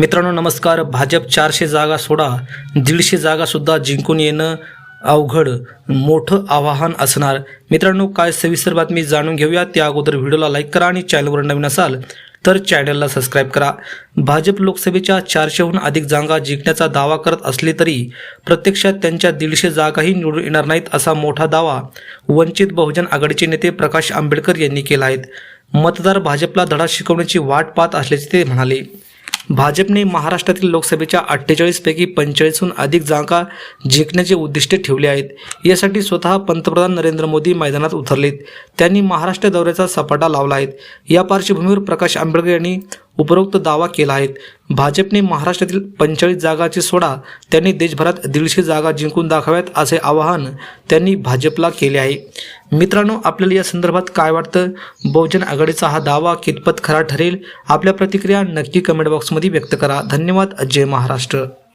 मित्रांनो नमस्कार. भाजप चारशे जागा सोडा दीडशे जागासुद्धा जिंकून येणं अवघड मोठं आव्हान असणार. मित्रांनो काय सविस्तर बातमी जाणून घेऊया. त्या अगोदर व्हिडिओला लाईक करा आणि चॅनलवर नवीन असाल तर चॅनलला सबस्क्राईब करा. भाजप लोकसभेच्या चारशेहून अधिक जागा जिंकण्याचा दावा करत असले तरी प्रत्यक्षात त्यांच्या दीडशे जागाही निवडून येणार नाहीत असा मोठा दावा वंचित बहुजन आघाडीचे नेते प्रकाश आंबेडकर यांनी केला आहे. मतदार भाजपला धडा शिकवण्याची वाट पाहत असल्याचे ते म्हणाले. भाजपने महाराष्ट्रातील लोकसभेच्या अठ्ठेचाळीसपैकी पंचेचाळीसहून अधिक जागा जिंकण्याचे उद्दिष्टे ठेवले आहेत. यासाठी स्वतः पंतप्रधान नरेंद्र मोदी मैदानात उतरलेत. त्यांनी महाराष्ट्र दौऱ्याचा सपाटा लावला आहे. या पार्श्वभूमीवर प्रकाश आंबेडकर यांनी उपरोक्त दावा केला आहे. भाजपने महाराष्ट्रातील पंचेचाळीस जागाचे सोडा त्यांनी देशभरात दीडशे जागा जिंकून दाखव्यात असे आवाहन त्यांनी भाजपला केले आहे. मित्रांनो आपल्याला या संदर्भात काय वाटतं? बहुजन आघाडीचा हा दावा कितपत खरा ठरेल? आपल्या प्रतिक्रिया नक्की कमेंट बॉक्समध्ये व्यक्त करा. धन्यवाद. जय महाराष्ट्र.